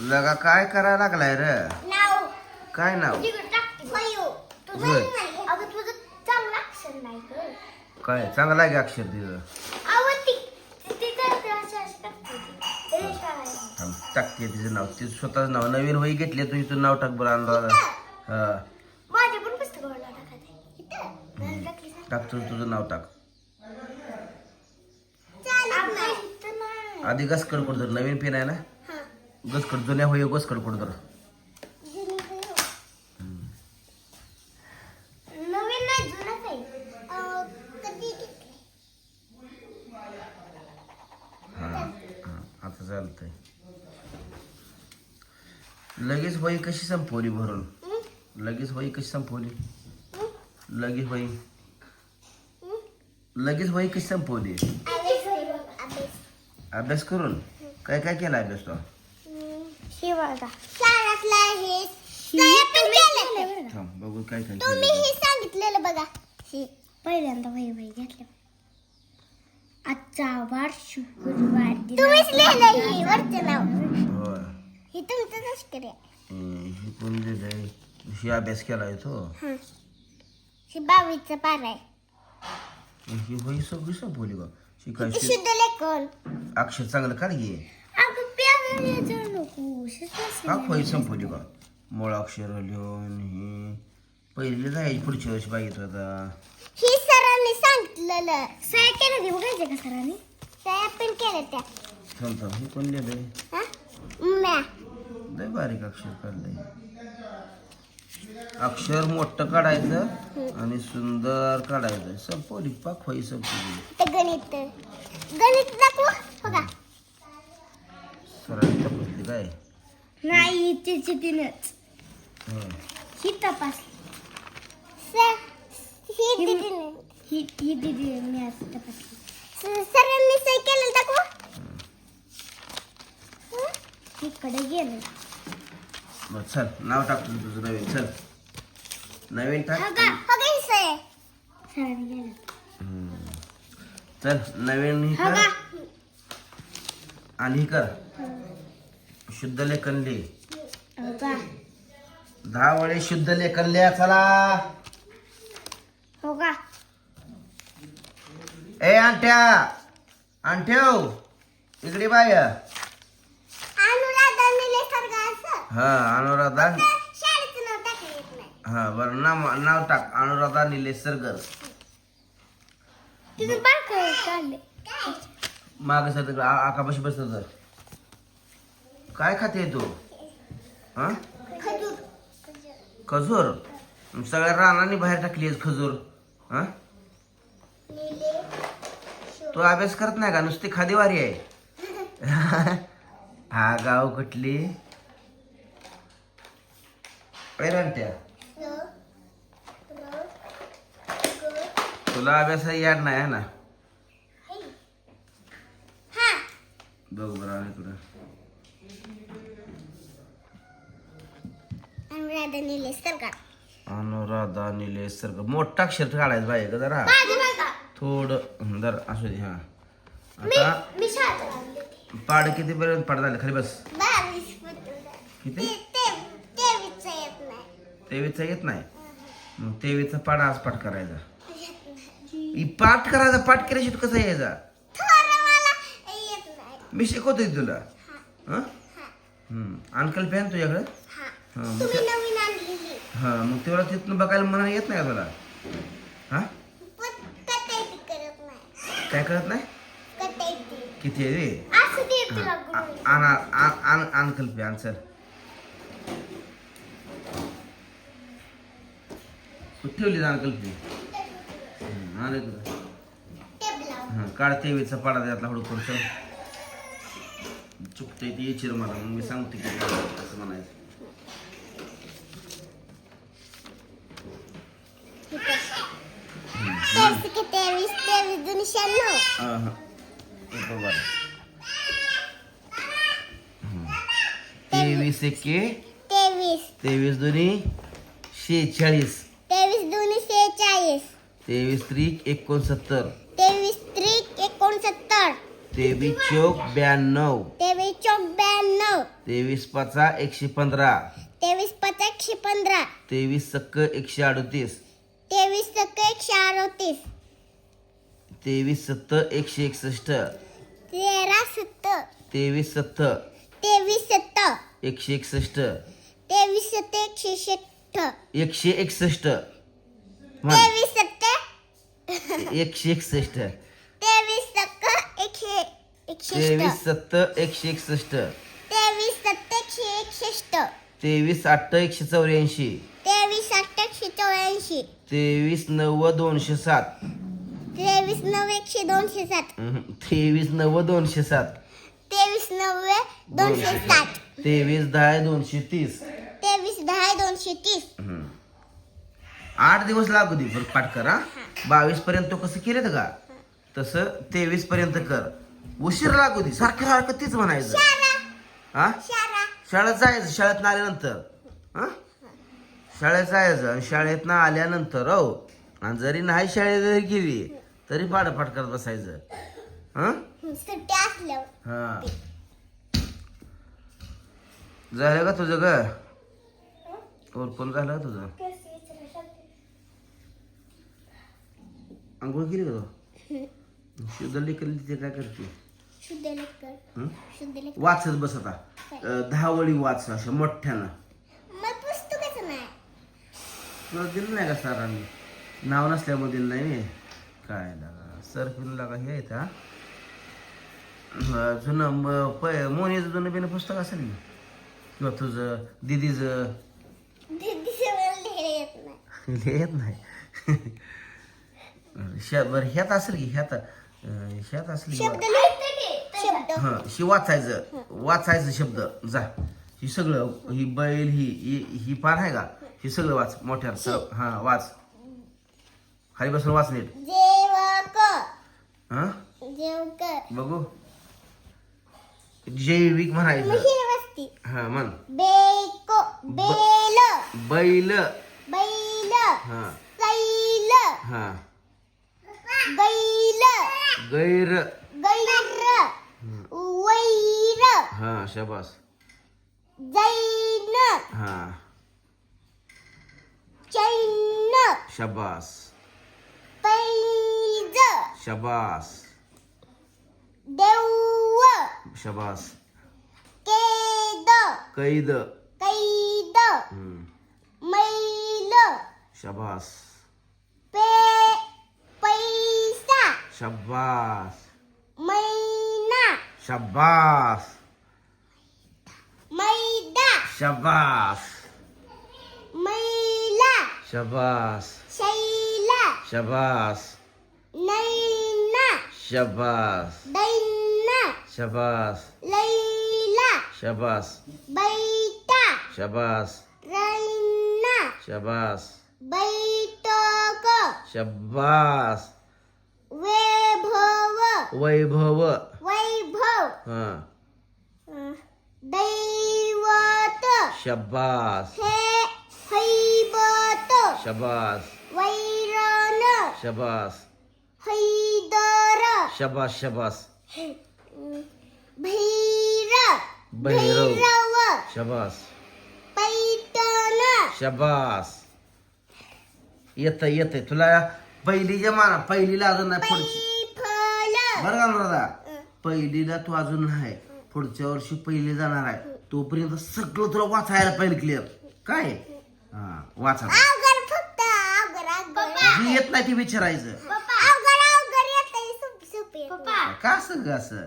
लगा काय करायला लागलाय र? नाव. काय नाव? तिकडे टाकते. मयू तुझं होय. नाही. अगं तुझं चांगलं अक्षर नाही ग. काय चांगला आहे की अक्षर तिथं अहो ती ती करते असं असं टाकते ती. ए, शाळेत. थांब, टाकते तिचं नाव. तिचं स्वतःच नाव. नवीन वही घेतली तू इथून नाव टाक बरं अनुराधा हा. माझ्या पण पुस्तकावर नाव टाकायचं इथं? नाही टाकली सांग. टाक तुझं तुझं नाव टाक. अगं, इथं नाही. आधी गसकड कुठं धर नवीन पेन आहे ना? गसकड जुन्या होई गसकड कुठं धर नवीन नाही जुनाच आहे. अं, कधी हा हा. आता चालतंय. लगेच वही कशी संपवली भरून? हं? लगेच वही कशी संपवली? लगेच वही हं? लगेच वही कशी संपवली. अभ्यास करून काय काय केला अभ्यास तो? शाळातला हे. केलं थांब बघू काय काय तुम्ही केलं हे सांगितलेलं बघा. हे पहिल्यांदा वही वही घेतलं. आजचा वार शुक्रवार तुम्हीच लिहिलं हे वरचं नाव. होय. हे तुमचं लष्कर आहे हम्म, ही कोण लिहिलंय ही अभ्यास केलाय तो. हं. हे बावीसचं पार आहे. ही वही सगळी संपवली का शिकायची शुद्ध लेखन. अक्षर चांगलं काढ घे का वही संपवली का मूळ अक्षर लिहून ही. पहिली जायची पुढच्या वर्षी पाहिजे होता ही सरांनी सांगितलेलं. सह्या केलं ते बघायचं का सरांनी? सह्या पण केलं त्या. थांब थांब हे कोण लिहिलंय? हा? म्या. लय बारीक अक्षर काढलंय. अक्षर मोठं काढायचं आणि सुंदर काढायचं. संपवली पाक वही संपवली. ते गणित गणित दाखव बघा. सरांनी तपासली काय? नाही तिची तिनच हं. ही तपास ही दिदी ही ही दिदी मी आज तपासली. सरांनी सही केलं दाखव. इकडे गेलं. बरं चल नाव टाक तुझं नवीन चल. नवीन टाक सरांनी गेलं. हं. चल नवीन ही आणि ही कर शुद्ध लेखन बघा दहा वेळे शुद्ध लेखन लिहा चला. हो का? ए आणट्या आणठ्याव इकडे बाय. हा अनुराधा. हा बरं नाव नाव टाक अनुराधा निलेश सरगर. माग सर तिकडे आकापाशी बसत तर काय खाते तू? हा? खजूर. सगळ्या रानाने बाहेर टाकली आहेस खजूर. हा? तू अभ्यास करत नाही का? नुसती खादीवारी आहे. हा गाव कुठली? पैरांट्या तुला अभ्यास याड नाही आहे ना हा बघ बरं आणि तुला अनुराधा निलेसर्ग अनुराधा निलेश मोठा अक्षर काढायचं पाहिजे का जरा थोडं दर असू दे हा आता मी शाळेत लागले पाड किती पर्यंत पाड झाले खाली बस बावीस किती तेवीसचा येत नाही तेवीसचा येत नाही मग तेवीसचा पाड आज पाठ करायचा ही पाठ करायचा पाठ केल्याशिवाय कसं यायचा मी शिकवतोय तुला. हा. अंकल फॅन तुझ्याकडे? हा. हा मग ते- हा. मग तेवढा तिथून बघायला मला येत नाही का तुला? हा? येते करत नाही. काय कळत किती आहे रे? आण आण- आण आन्सर ठेवली अंकल पे आले तुला. टेबलावर हा काढ तेवीचा पाडा त्यातला हळू करून चल. चुकतंय ते येशील मला मग मी सांगते की कसं म्हणायचं तेवीस तेवीस तेवीस दोन शहाण्णव हा हा हे बरोबर आहे. हम्म. तेवीस एके तेवीस तेवीस दोन्ही शेहेचाळीस तेवीस दोन शेहेचाळीस तेवीस त्रिक एकोणसत्तर तेवीस त्रिक एकोणसत्तर तेवीस चौक ब्याण्णव ब्याण्णव तेवीस पाचा एकशे पंधरा. तेवीस पाच एकशे पंधरा. तेवीस सक्क एकशे अडतीस. तेवीस सत्त एकशे अडतीस. तेवीस सत्त एकशे एकसष्ट. तेरा सत्त. तेवीस सत्त. तेवीस सत्त. एकशे एकसष्ट. तेवीस सत्त एकशे षष्ट एकशे एकसष्ट. म्हण. तेवीस सत्त. एकशे एकसष्ट. तेवीस सत्त एकशे तेवीस एकसष्ट सत्त एकशे एकसष्ट. तेवीस एकशे एकसष्ट. तेवीस आठ एकशे चौऱ्याऐंशी. तेवीस अठ्ठ एकशे चौऱ्याऐंशी. तेवीस नव्वद दोनशे सात. तेवीस नऊ एकशे दोनशे सात. तेवीस नव्वद दोनशे सात. तेवीस नव्वे दोनशे सात. तेवीस दहा दोनशे तीस. तेवीस दहा दोनशे तीस. आठ दिवस लागू दे बरं पाठ कर हा. बावीस पर्यंत कसं केलं का? तसं तेवीस पर्यंत कर. उशीर लागू दे सारखं सारखं तीच म्हणायचं. हा? शाळा. शाळेत जायचं शाळेत आल्यानंतर. हा? शाळेत जायचं आणि शाळेत आल्यानंतर हो आणि जरी नाही शाळेत जरी गेली तरी पाठपाठ करत बसायचं. हा? सुट्टी असल्यावर. हा. झालं का तुझं ग कोण झालं का तुझं? आंघोळ केली का तू? शुद्ध लेखन ते काय करते? हं? वाचत बस आता. अं, दहा वळी वाच असं मोठ्यानं. मग पुस्तकच नाही तुला दिलं नाही का सरांनी? नाव नसल्यामुळे दिलं नाही मी. काय लागा सर फिरून लागा हे आहेत हा? अं, जुनं म- प- मोनीचं जुनं बिनं पुस्तक असेल ना किंवा तुझं दिदीचं? दिदीचं मला लिहायला येत नाही. लिहित नाही. श बरं ह्यात असेल की ह्यात अं, ह्यात असेल की? शब्द लिहिते की? शब्द. हा ही वाचायचं. वाचायचं शब्द. जा. ही सगळं ही बैल ही ही ही पान आहे का? ही सगळं वाच मोठ्या हा वाच. खाली बसून वाच नीट जेवक हा जेवक बघू. जैविक म्हणायचं हा म्हण. बेको बेल. बैल. बैल. हा. सैल. हा. गैल गैर. गैर. वैर। हा शाबास. जैन। हा. चैन। शाबास. पैज। शाबास. देव। शाबास. केद। कैद. कैद। हम्म. मैल। शाबास. पे पैसा। शाबास. मैना शाबास मैदा शाबास मैला शाबास शैला शाबास नैना शाबास दैना शाबास लैला शाबास बैठा शाबास रैना शाबास बैठक शाबास वैभव वैभव वैभव हा दैवत शाबास हे हैबत शाबास वैरण शाबास हैदर शाबास शाबास भैर भैरव. भैरव शाबास पैठण शाबास येत येत तुला पहिलीच्या माना पहिलीला अजून नाही पुढची फल बरं का दादा पहिलीला तू अजून नाही पुढच्या वर्षी पहिली जाणार आहे. तोपर्यंत सगळं तुला वाचायला पाहिजे क्लिअर काय? हा वाचा. अवघड फक्त अवघड अवघड. जी येत नाही ती विचारायचं. अवघड अवघड येत सोपी सोपी का असं का असं?